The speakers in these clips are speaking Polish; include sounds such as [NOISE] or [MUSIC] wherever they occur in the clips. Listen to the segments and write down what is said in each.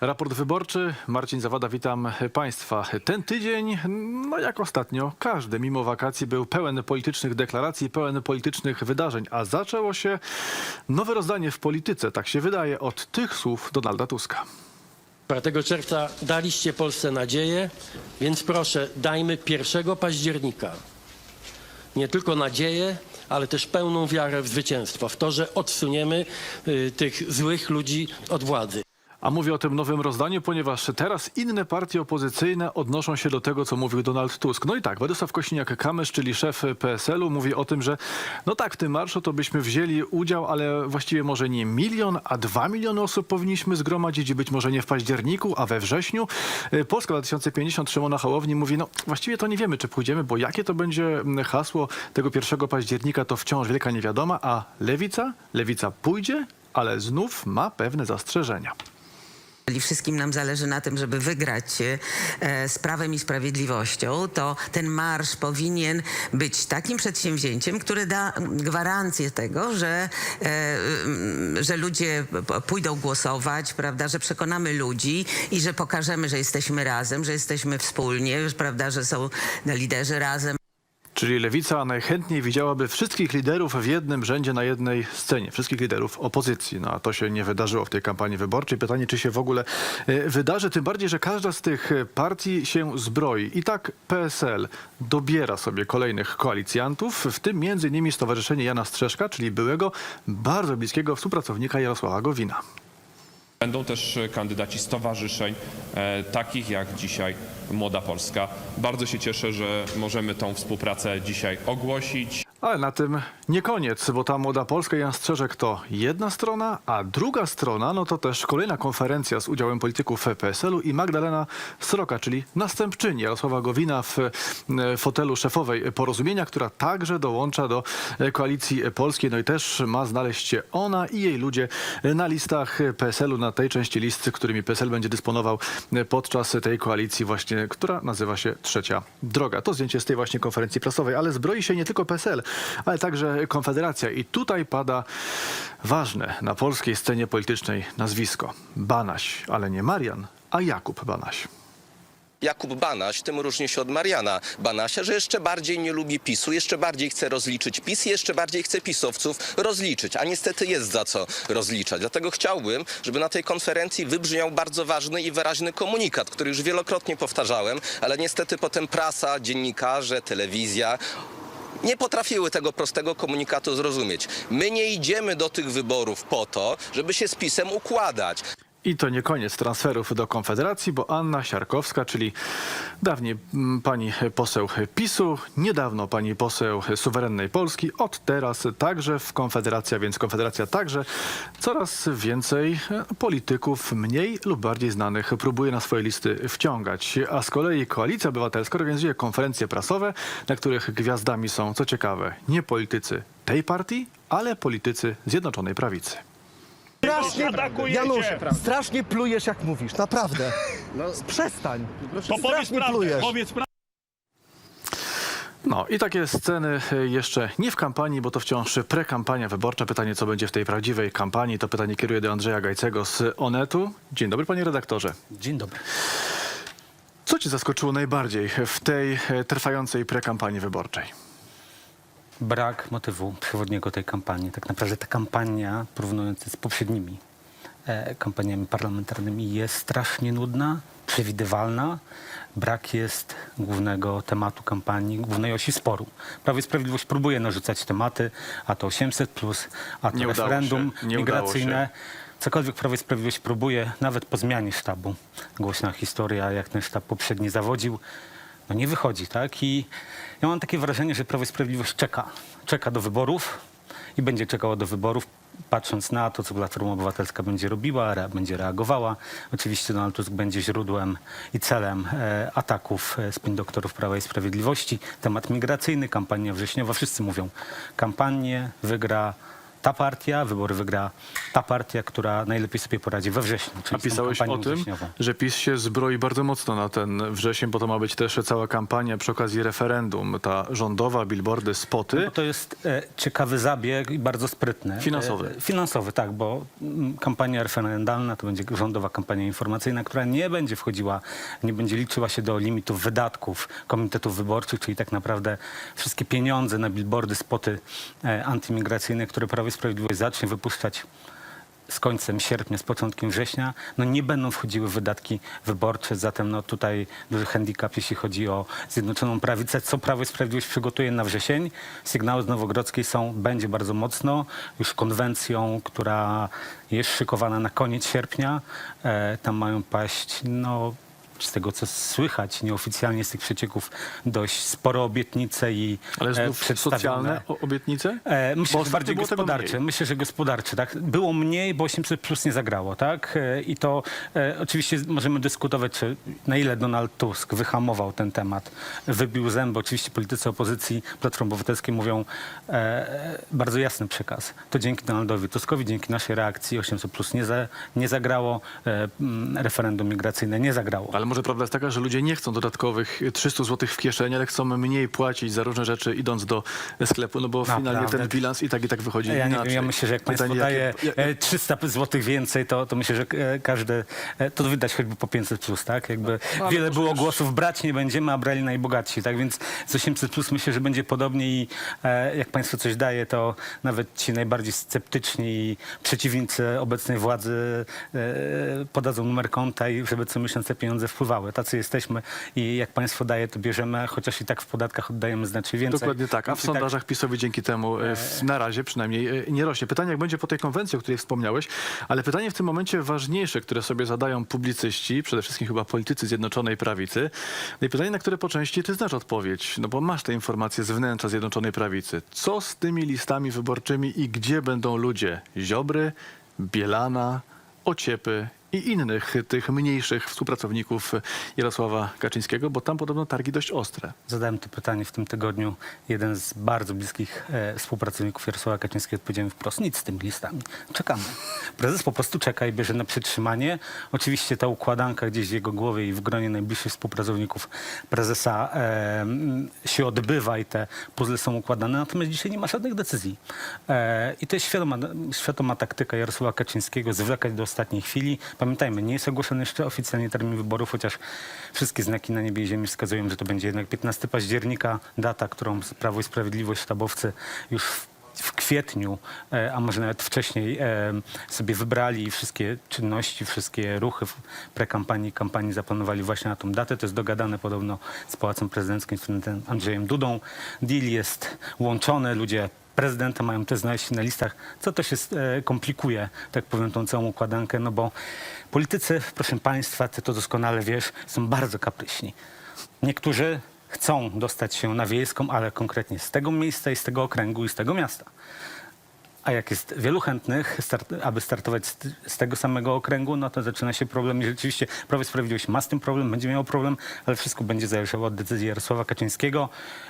Raport wyborczy. Marcin Zawada, witam Państwa. Ten tydzień, no jak ostatnio, każdy mimo wakacji był pełen politycznych deklaracji, pełen politycznych wydarzeń, a zaczęło się nowe rozdanie w polityce, tak się wydaje, od tych słów Donalda Tuska. 4 czerwca daliście Polsce nadzieję, więc proszę, dajmy 1 października nie tylko nadzieję, ale też pełną wiarę w zwycięstwo, w to, że odsuniemy y, tych złych ludzi od władzy. A mówię o tym nowym rozdaniu, ponieważ teraz inne partie opozycyjne odnoszą się do tego, co mówił Donald Tusk. No i tak, Władysław Kosiniak-Kamysz, czyli szef PSL-u, mówi o tym, że no tak, w tym marszu to byśmy wzięli udział, ale właściwie może nie milion, a dwa miliony osób powinniśmy zgromadzić i być może nie w październiku, a we wrześniu. Polska 2050 Szymona Hołowni mówi, no właściwie to nie wiemy, czy pójdziemy, bo jakie to będzie mm, hasło tego 1 października, to wciąż wielka niewiadoma, a Lewica? Lewica pójdzie, ale znów ma pewne zastrzeżenia. Jeżeli wszystkim nam zależy na tym, żeby wygrać e, z prawem i sprawiedliwością, to ten marsz powinien być takim przedsięwzięciem, które da gwarancję tego, że, e, że ludzie pójdą głosować, prawda, że przekonamy ludzi i że pokażemy, że jesteśmy razem, że jesteśmy wspólnie, prawda, że są liderzy razem. Czyli lewica najchętniej widziałaby wszystkich liderów w jednym rzędzie na jednej scenie, wszystkich liderów opozycji. No a to się nie wydarzyło w tej kampanii wyborczej. Pytanie, czy się w ogóle e, wydarzy, tym bardziej, że każda z tych e, partii się zbroi. I tak PSL dobiera sobie kolejnych koalicjantów, w tym między innymi Stowarzyszenie Jana Strzeszka, czyli byłego bardzo bliskiego współpracownika Jarosława Gowina. Będą też e, kandydaci stowarzyszeń, e, takich jak dzisiaj Młoda Polska. Bardzo się cieszę, że możemy tą współpracę dzisiaj ogłosić. Ale na tym nie koniec, bo ta Młoda Polska Jan Strzeżek to jedna strona, a druga strona no to też kolejna konferencja z udziałem polityków PSL-u i Magdalena Sroka, czyli następczyni Jarosława Gowina w e, fotelu szefowej Porozumienia, która także dołącza do e, Koalicji Polskiej. No i też ma znaleźć się ona i jej ludzie na listach PSL-u, na tej części list, którymi PSL będzie dysponował podczas tej koalicji właśnie, która nazywa się Trzecia Droga. To zdjęcie z tej właśnie konferencji prasowej, ale zbroi się nie tylko PSL, ale także Konfederacja. I tutaj pada ważne na polskiej scenie politycznej nazwisko. Banaś, ale nie Marian, a Jakub Banaś. Jakub Banaś tym różni się od Mariana Banasia, że jeszcze bardziej nie lubi PiSu, jeszcze bardziej chce rozliczyć PiS jeszcze bardziej chce pisowców rozliczyć. A niestety jest za co rozliczać. Dlatego chciałbym, żeby na tej konferencji wybrzmiał bardzo ważny i wyraźny komunikat, który już wielokrotnie powtarzałem, ale niestety potem prasa, dziennikarze, telewizja nie potrafiły tego prostego komunikatu zrozumieć. My nie idziemy do tych wyborów po to, żeby się z PiSem układać. I to nie koniec transferów do Konfederacji, bo Anna Siarkowska, czyli dawniej mm, pani poseł PiSu, niedawno pani poseł suwerennej Polski, od teraz także w Konfederacja, więc Konfederacja także coraz więcej polityków mniej lub bardziej znanych próbuje na swoje listy wciągać. A z kolei Koalicja Obywatelska organizuje konferencje prasowe, na których gwiazdami są, co ciekawe, nie politycy tej partii, ale politycy Zjednoczonej Prawicy. Strasznie, atakujecie. Janusz, strasznie plujesz jak mówisz, naprawdę. Przestań. To powiedz Strasznie prawdę, plujesz. powiedz prawdę. No i takie sceny e, jeszcze nie w kampanii, bo to wciąż prekampania wyborcza. Pytanie, co będzie w tej prawdziwej kampanii, to pytanie kieruję do Andrzeja Gajcego z Onetu. Dzień dobry, panie redaktorze. Dzień dobry. Co cię zaskoczyło najbardziej w tej e, trwającej prekampanii wyborczej? Brak motywu przewodniego tej kampanii. Tak naprawdę ta kampania, porównując z poprzednimi e, kampaniami parlamentarnymi, jest strasznie nudna, przewidywalna. Brak jest głównego tematu kampanii, głównej osi sporu. Prawo i Sprawiedliwość próbuje narzucać tematy, a to 800, plus, a to Nie referendum się, migracyjne. Cokolwiek Prawo i Sprawiedliwość próbuje, nawet po zmianie sztabu, głośna historia, jak ten sztab poprzedni zawodził, no nie wychodzi, tak? I ja mam takie wrażenie, że Prawo i Sprawiedliwość czeka, czeka do wyborów i będzie czekało do wyborów, patrząc na to, co Platforma Obywatelska będzie robiła, re, będzie reagowała. Oczywiście Donald Tusk będzie źródłem i celem e, ataków e, spin doktorów Prawa i Sprawiedliwości. Temat migracyjny, kampania wrześniowa, wszyscy mówią, kampanię wygra ta partia, wybory wygra ta partia, która najlepiej sobie poradzi we wrześniu. Czyli A z tą pisałeś o kampanią tym, wrześniową. że PiS się zbroi bardzo mocno na ten wrzesień, bo to ma być też cała kampania przy okazji referendum. Ta rządowa, billboardy, spoty. Bo to jest e, ciekawy zabieg i bardzo sprytny. Finansowy. E, finansowy, tak, bo mm, kampania referendalna to będzie rządowa kampania informacyjna, która nie będzie wchodziła, nie będzie liczyła się do limitów wydatków komitetów wyborczych, czyli tak naprawdę wszystkie pieniądze na billboardy, spoty e, antymigracyjne, które Prawo i Sprawiedliwość zacznie wypuszczać z końcem sierpnia, z początkiem września, no nie będą wchodziły wydatki wyborcze, zatem no tutaj duży handicap, jeśli chodzi o Zjednoczoną Prawicę, co Prawo i Sprawiedliwość przygotuje na wrzesień. Sygnały z Nowogrodzkiej są, będzie bardzo mocno, już konwencją, która jest szykowana na koniec sierpnia. E, tam mają paść, no z tego co słychać nieoficjalnie z tych przecieków, dość spore obietnice i Ale e, znów przedstawione. socjalne o- obietnice? E, Bo myślę, że ostatnio bardziej było tego gospodarcze. mniej. Myślę, że gospodarcze. Tak? Było mniej, bo 800 plus nie zagrało. Tak? E, I to e, oczywiście możemy dyskutować, czy, na ile Donald Tusk wyhamował ten temat, wybił zęby. Oczywiście politycy opozycji Platformy Obywatelskiej mówią e, bardzo jasny przekaz. To dzięki Donaldowi Tuskowi, dzięki naszej reakcji 800 plus nie, za, nie zagrało, e, mm, referendum migracyjne nie zagrało. Ale może prawda jest taka, że ludzie nie chcą dodatkowych 300 zł w kieszeni, ale chcą mniej płacić za różne rzeczy idąc do sklepu, no bo finalnie ten bilans i tak i tak wychodzi Ja, inaczej. wiem, ja myślę, że jak państwo daje jakie- jak- e, 300 zł więcej, to, to myślę, że e, każdy, e, to wydać choćby po 500 plus, tak? Jakby No, wiele było przecież- głosów, brać nie będziemy, a brali najbogatsi, tak? Więc z 800 plus myślę, że będzie podobnie i e, jak państwo coś daje, to nawet ci najbardziej sceptyczni i przeciwnicy obecnej władzy podadzą numer konta i żeby co miesiąc te pieniądze wpływały. Tacy jesteśmy i jak państwo daje, to bierzemy, chociaż i tak w podatkach oddajemy znacznie więcej. Dokładnie tak, a w i tak- sondażach PiSowi dzięki temu e, w, na razie przynajmniej e, nie rośnie. Pytanie, jak będzie po tej konwencji, o której wspomniałeś, ale pytanie w tym momencie ważniejsze, które sobie zadają publicyści, przede wszystkim chyba politycy Zjednoczonej Prawicy. No i pytanie, na które po części ty znasz odpowiedź, no bo masz te informacje z wnętrza Zjednoczonej Prawicy. Co z tymi listami wyborczymi i gdzie będą ludzie? Ziobry, Bielana, Ociepy i innych tych mniejszych współpracowników Jarosława Kaczyńskiego, bo tam podobno targi dość ostre. Zadałem to pytanie w tym tygodniu. Jeden z bardzo bliskich e, współpracowników Jarosława Kaczyńskiego odpowiedział mi wprost, nic z tymi listami. Czekamy. Prezes po prostu czeka i bierze na przytrzymanie. Oczywiście ta układanka gdzieś w jego głowie i w gronie najbliższych współpracowników prezesa e, m, się odbywa i te puzzle są układane, natomiast dzisiaj nie ma żadnych decyzji. E, I to jest świadoma, świadoma taktyka Jarosława Kaczyńskiego, zwlekać do ostatniej chwili. Pamiętajmy, nie jest ogłoszony jeszcze oficjalnie termin wyborów, chociaż wszystkie znaki na niebie i ziemi wskazują, że to będzie jednak 15 października, data, którą Prawo i Sprawiedliwość sztabowcy już w, kwietniu, e, a może nawet wcześniej e, sobie wybrali wszystkie czynności, wszystkie ruchy w prekampanii i kampanii zaplanowali właśnie na tą datę. To jest dogadane podobno z Pałacem Prezydenckim, z prezydentem Andrzejem Dudą. Deal jest łączony, ludzie prezydenta mają też znaleźć się na listach, co też jest, e, komplikuje, tak powiem, tą całą układankę, no bo politycy, proszę państwa, ty to doskonale wiesz, są bardzo kapryśni. Niektórzy chcą dostać się na wiejską, ale konkretnie z tego miejsca i z tego okręgu i z tego miasta. A jak jest wielu chętnych, start, aby startować z, z tego samego okręgu, no to zaczyna się problem. I rzeczywiście Prawo i Sprawiedliwość ma z tym problem, będzie miało problem, ale wszystko będzie zależało od decyzji Jarosława Kaczyńskiego.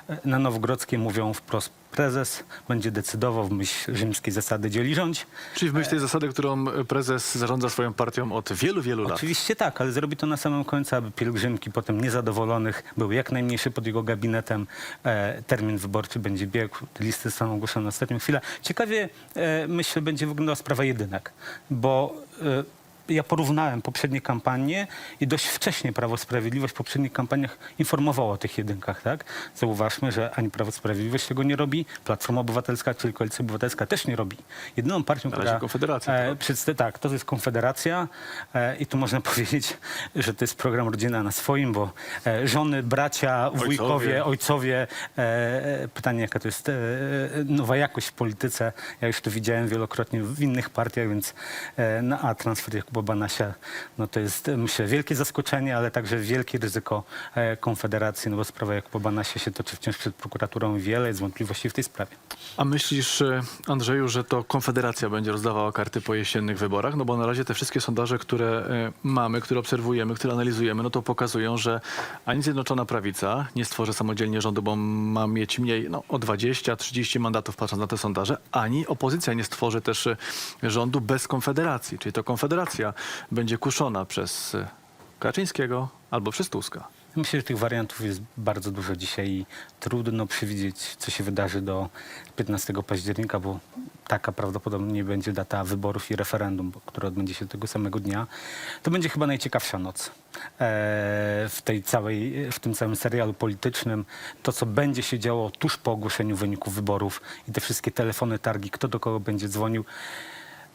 E, Na Nowogrodzkiej mówią wprost, prezes będzie decydował w myśl rzymskiej zasady dzieli rządź. Czyli w myśl tej zasady, którą prezes zarządza swoją partią od wielu, wielu lat. Oczywiście tak, ale zrobi to na samym końcu, aby pielgrzymki potem niezadowolonych były jak najmniejsze pod jego gabinetem. E, termin wyborczy będzie biegł, listy zostaną ogłoszone na ostatnią chwilę. Ciekawie, e, myślę, będzie wyglądała sprawa jedynek, bo e, ja porównałem poprzednie kampanie i dość wcześnie Prawo Sprawiedliwość w poprzednich kampaniach informowało o tych jedynkach. Tak? Zauważmy, że ani Prawo Sprawiedliwość tego nie robi, Platforma Obywatelska, czyli Koalicja Obywatelska też nie robi. Jedyną partią, Na która... Konfederacja, E, tak? tak, to jest Konfederacja e, i tu można [LAUGHS] powiedzieć, że to jest program Rodzina na swoim, bo e, żony, bracia, wujkowie, ojcowie. E, pytanie, jaka to jest e, nowa jakość w polityce. Ja już to widziałem wielokrotnie w innych partiach, więc e, no, a transfer Jakuba Banasia, no to jest myślę wielkie zaskoczenie, ale także wielkie ryzyko e, Konfederacji, no bo sprawa Jakuba Banasia się toczy wciąż przed prokuraturą wiele jest wątpliwości w tej sprawie. A myślisz, e, Andrzeju, że to Konfederacja będzie rozdawała karty po jesiennych wyborach? No bo na razie te wszystkie sondaże, które e, mamy, które obserwujemy, które analizujemy, no to pokazują, że ani Zjednoczona Prawica nie stworzy samodzielnie rządu, bo ma mieć mniej no, o 20-30 mandatów patrząc na te sondaże, ani opozycja nie stworzy też rządu bez Konfederacji. Czyli to Konfederacja będzie kuszona przez e, Kaczyńskiego albo przez Tuska. Myślę, że tych wariantów jest bardzo dużo dzisiaj i trudno przewidzieć, co się wydarzy do 15 października, bo taka prawdopodobnie będzie data wyborów i referendum, które odbędzie się tego samego dnia. To będzie chyba najciekawsza noc e, w, tej całej, w tym całym serialu politycznym. To, co będzie się działo tuż po ogłoszeniu wyników wyborów i te wszystkie telefony, targi, kto do kogo będzie dzwonił.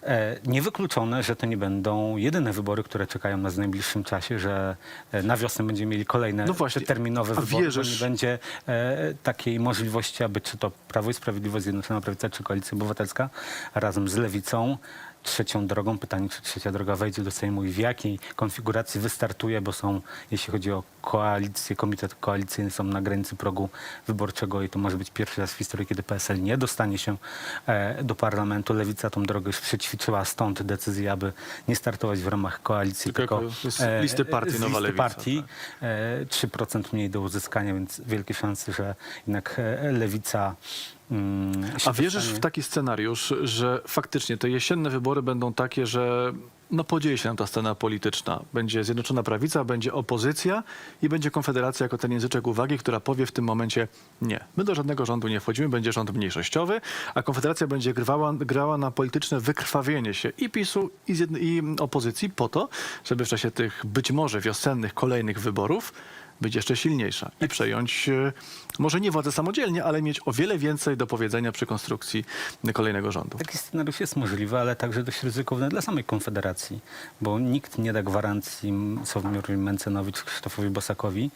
E, Niewykluczone, że to nie będą jedyne wybory, które czekają nas w najbliższym czasie, że e, na wiosnę będziemy mieli kolejne No właśnie, terminowe wybory, wierzysz- nie będzie e, takiej możliwości, aby czy to Prawo i Sprawiedliwość, Zjednoczona Prawica, czy Koalicja Obywatelska razem z Lewicą trzecią drogą. Pytanie, czy trzecia droga wejdzie do Sejmu i w jakiej konfiguracji wystartuje, bo są, jeśli chodzi o koalicję, komitet koalicyjny są na granicy progu wyborczego i to może być pierwszy raz w historii, kiedy PSL nie dostanie się e, do parlamentu. Lewica tą drogę już przećwiczyła, stąd decyzja, aby nie startować w ramach koalicji, Tylko tylko, z listy partii z Nowa listy Lewica, partii. E, 3% mniej do uzyskania, więc wielkie szanse, że jednak e, Lewica A wierzysz w taki scenariusz, że faktycznie te jesienne wybory będą takie, że no podzieje się nam ta scena polityczna. Będzie Zjednoczona Prawica, będzie opozycja i będzie Konfederacja jako ten języczek uwagi, która powie w tym momencie nie. My do żadnego rządu nie wchodzimy, będzie rząd mniejszościowy, a Konfederacja będzie grała, grała na polityczne wykrwawienie się i PiSu, i, i opozycji po to, żeby w czasie tych być może wiosennych kolejnych wyborów być jeszcze silniejsza i przejąć e, może nie władzę samodzielnie, ale mieć o wiele więcej do powiedzenia przy konstrukcji kolejnego rządu. Taki scenariusz jest możliwy, ale także dość ryzykowny dla samej Konfederacji, bo nikt nie da gwarancji Sławomirowi Mencenowicz, Krzysztofowi Bosakowi,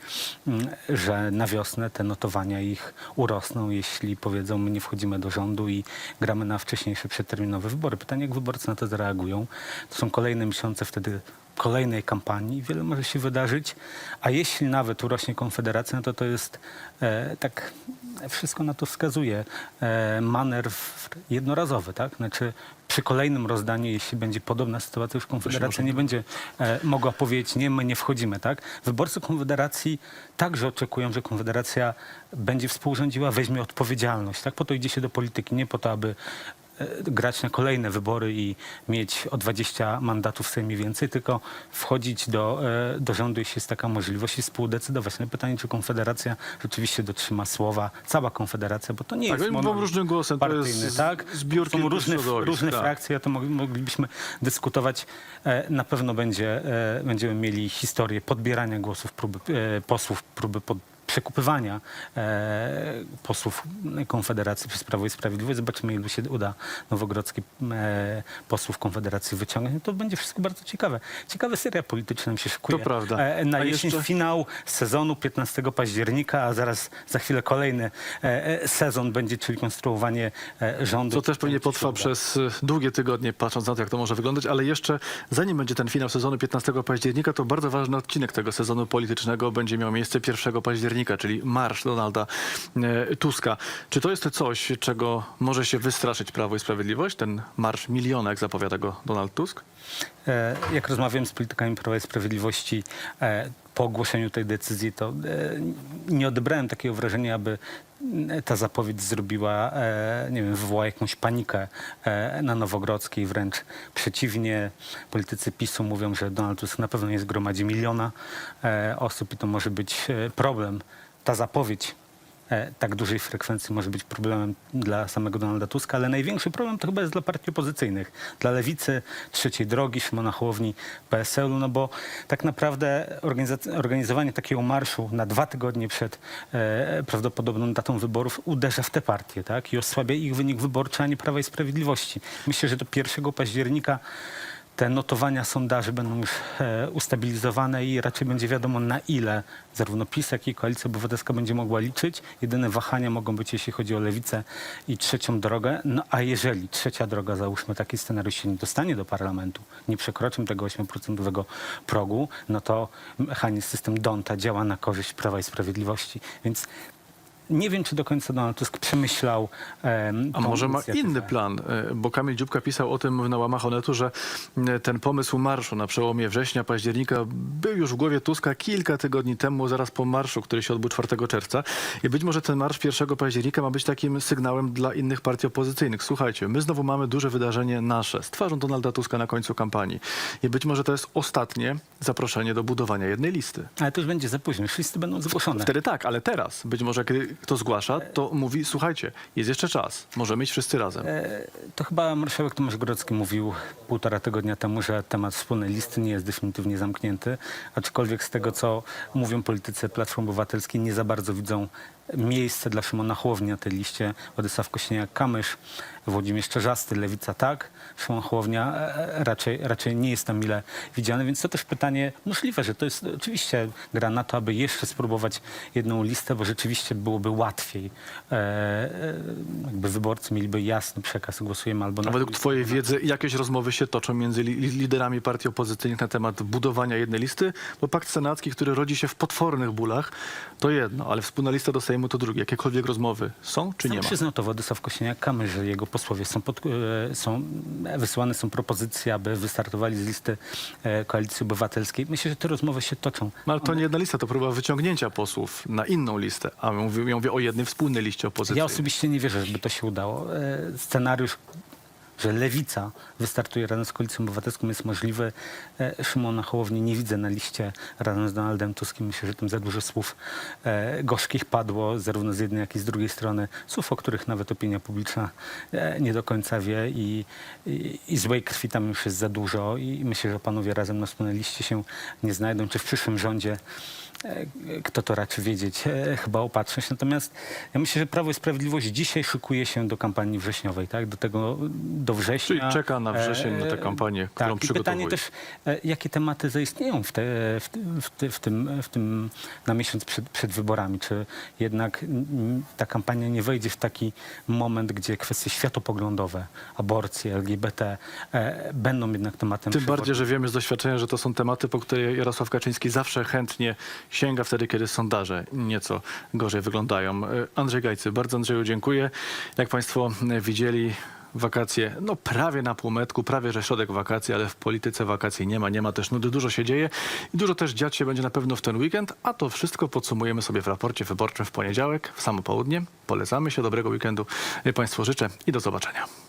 mm, że na wiosnę te notowania ich urosną, jeśli powiedzą, my nie wchodzimy do rządu i gramy na wcześniejsze przedterminowe wybory. Pytanie, jak wyborcy na to zareagują. To są kolejne miesiące wtedy kolejnej kampanii, wiele może się wydarzyć, a jeśli nawet urośnie Konfederacja, no to to jest e, tak, wszystko na to wskazuje, e, manewr jednorazowy, tak? Znaczy przy kolejnym rozdaniu, jeśli będzie podobna sytuacja, już Konfederacja nie będzie e, mogła powiedzieć, nie, my nie wchodzimy, tak? Wyborcy Konfederacji także oczekują, że Konfederacja będzie współrządziła, weźmie odpowiedzialność, tak? Po to idzie się do polityki, nie po to, aby grać na kolejne wybory i mieć o 20 mandatów w Sejmie więcej, tylko wchodzić do, e, do rządu, jeśli jest taka możliwość i współdecydować. No pytanie, czy Konfederacja rzeczywiście dotrzyma słowa, cała Konfederacja, bo to nie Tak, jest monolit różnym głosem, to partyjny, jest tak? zbiór Są różne, różne tak. frakcje, o to mog- moglibyśmy dyskutować. E, Na pewno będzie, e, będziemy mieli historię podbierania głosów próby, e, posłów, próby pod, przekupywania e, posłów Konfederacji przez Prawo i Sprawiedliwość. Zobaczymy, ilu się uda Nowogrodzki e, posłów Konfederacji wyciągnąć. No to będzie wszystko bardzo ciekawe. Ciekawe seria polityczna mi się szykuje. To prawda. E, na A jesień jeszcze- finał sezonu 15 października, a zaraz za chwilę kolejny e, e, sezon będzie, czyli konstruowanie e, rządu. To też pewnie potrwa przez y, długie tygodnie, patrząc na to, jak to może wyglądać, ale jeszcze zanim będzie ten finał sezonu 15 października, to bardzo ważny odcinek tego sezonu politycznego będzie miał miejsce 1 października, czyli marsz Donalda e, Tuska. Czy to jest coś, czego może się wystraszyć Prawo i Sprawiedliwość? Ten marsz miliona, jak zapowiada go Donald Tusk? E, Jak rozmawiałem z politykami Prawa i Sprawiedliwości e, po ogłoszeniu tej decyzji, to e, nie odebrałem takiego wrażenia, aby m, ta zapowiedź zrobiła, e, nie wiem, wywołała jakąś panikę e, na Nowogrodzkiej. Wręcz przeciwnie, politycy PiSu mówią, że Donald Tusk na pewno nie zgromadzi miliona e, osób i to może być e, problem. Ta zapowiedź e, tak dużej frekwencji może być problemem dla samego Donalda Tuska, ale największy problem to chyba jest dla partii opozycyjnych, dla Lewicy, Trzeciej Drogi, Szymona Hołowni, PSL-u, no bo tak naprawdę organizowanie takiego marszu na dwa tygodnie przed e, prawdopodobną datą wyborów uderza w te partie, tak? I osłabia ich wynik wyborczy, a nie Prawa i Sprawiedliwości. Myślę, że do 1 października te notowania sondaży będą już e, ustabilizowane i raczej będzie wiadomo na ile zarówno PiS, jak i Koalicja Obywatelska będzie mogła liczyć. Jedyne wahania mogą być, jeśli chodzi o lewicę i trzecią drogę. No a jeżeli trzecia droga, załóżmy taki scenariusz się nie dostanie do parlamentu, nie przekroczy tego 8% progu, no to mechanizm system Donta działa na korzyść Prawa i Sprawiedliwości. Więc nie wiem, czy do końca Donald Tusk przemyślał em, A może ma inny plan? E, Bo Kamil Dziubka pisał o tym na łamach Onetu, że e, ten pomysł marszu na przełomie września, października był już w głowie Tuska kilka tygodni temu, zaraz po marszu, który się odbył 4 czerwca. I być może ten marsz 1 października ma być takim sygnałem dla innych partii opozycyjnych. Słuchajcie, my znowu mamy duże wydarzenie nasze z twarzą Donalda Tuska na końcu kampanii. I być może to jest ostatnie zaproszenie do budowania jednej listy. Ale to już będzie za późno, już listy będą zgłoszone. Wtedy tak, ale teraz być może kiedy kto zgłasza, to mówi, słuchajcie, jest jeszcze czas, możemy iść wszyscy razem. To chyba marszałek Tomasz Grodzki mówił półtora tygodnia temu, że temat wspólnej listy nie jest definitywnie zamknięty, aczkolwiek z tego, co mówią politycy Platformy Obywatelskiej, nie za bardzo widzą miejsce dla Szymona Hołowni na tej liście. Władysław Kośniak-Kamysz, Włodzimierz Czerzasty, Lewica tak, Szymon Hołownia e, raczej, raczej nie jest tam mile widziany, więc to też pytanie możliwe, że to jest oczywiście gra na to, aby jeszcze spróbować jedną listę, bo rzeczywiście byłoby łatwiej. E, e, jakby wyborcy mieliby jasny przekaz, głosujemy albo na A według twojej wiedzy jakieś rozmowy się toczą między li liderami partii opozycyjnych na temat budowania jednej listy? Bo pakt senacki, który rodzi się w potwornych bólach, to jedno, ale wspólna lista do Sejmu to drugie. Jakiekolwiek rozmowy są czy Sam nie ma? przyznał to Władysław Kosiniak-Kamysz, że jego posłowie są, pod, e, są, wysyłane są propozycje, aby wystartowali z listy e, Koalicji Obywatelskiej. Myślę, że te rozmowy się toczą. No, ale to nie jedna lista, to próba wyciągnięcia posłów na inną listę. A mówię, mówię o jednej wspólnej liście opozycji. Ja osobiście nie wierzę, żeby to się udało. E, Scenariusz, że Lewica wystartuje razem z Koalicją Obywatelską jest możliwy. E, Szymona Hołowni nie widzę na liście razem z Donaldem Tuskiem. Myślę, że tam za dużo słów e, gorzkich padło, zarówno z jednej, jak i z drugiej strony. Słów, o których nawet opinia publiczna e, nie do końca wie i, i, i złej krwi tam już jest za dużo i myślę, że panowie razem na wspólnej liście się nie znajdą. Czy w przyszłym rządzie kto to raczy wiedzieć, e, chyba opatrzność. Natomiast ja myślę, że Prawo i Sprawiedliwość dzisiaj szykuje się do kampanii wrześniowej, tak? Do tego, do września. Czyli czeka na wrzesień, na tę E, kampanię, którą tak. Przygotowuje. pytanie też, e, jakie tematy zaistnieją w, te, w, w, w, tym, w tym na miesiąc przed, przed wyborami. Czy jednak ta kampania nie wejdzie w taki moment, gdzie kwestie światopoglądowe, aborcje, LGBT e, będą jednak tematem Tym bardziej, że wiemy z doświadczenia, że to są tematy, po które Jarosław Kaczyński zawsze chętnie sięga wtedy, kiedy sondaże nieco gorzej wyglądają. E, Andrzej Gajcy, bardzo Andrzeju dziękuję. Jak Państwo e, widzieli, wakacje, no prawie na półmetku, prawie że środek wakacji, ale w polityce wakacji nie ma, nie ma też nudy, dużo się dzieje i dużo też dziać się będzie na pewno w ten weekend, a to wszystko podsumujemy sobie w raporcie wyborczym w poniedziałek, w samo południe. Polecamy się, dobrego weekendu Państwu życzę i do zobaczenia.